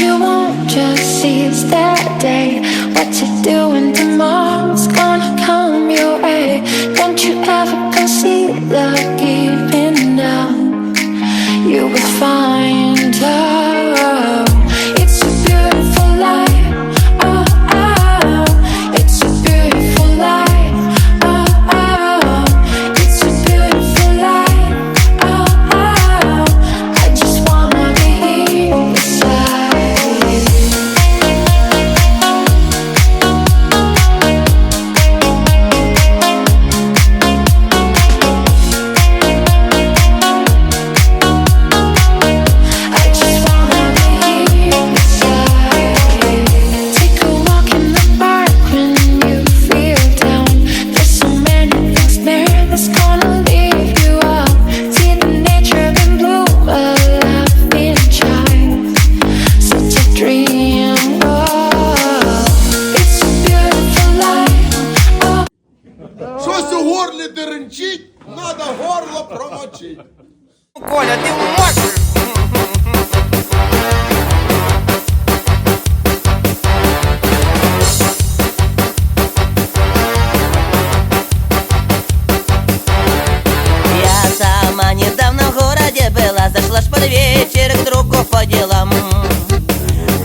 you won't just seize that day. What you're doing tomorrow's gone. кричить, надо горло промочить. Коля, ти можеш! Я сама недавно в городе была, зашла ж под вечер к другу по делам.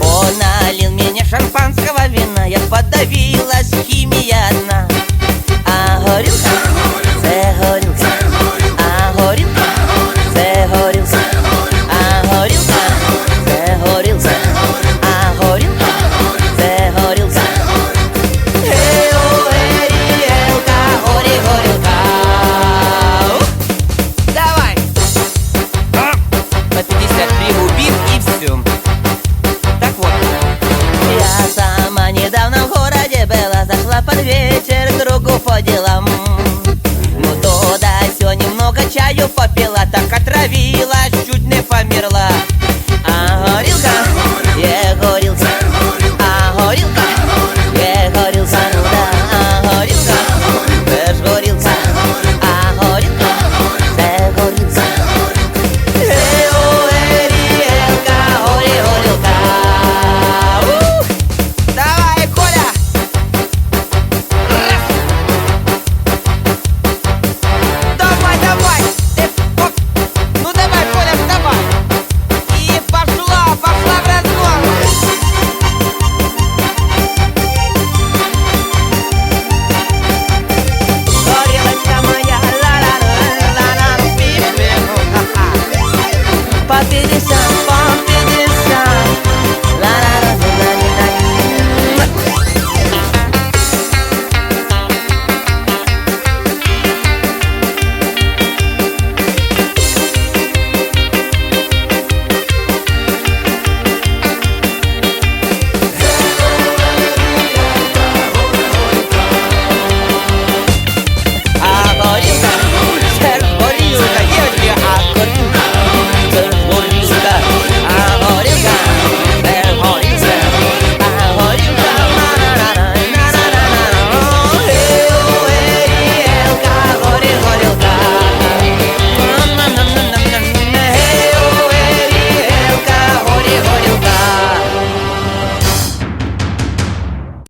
Он налил мне шампанского вина, я подавилась. делам. fun.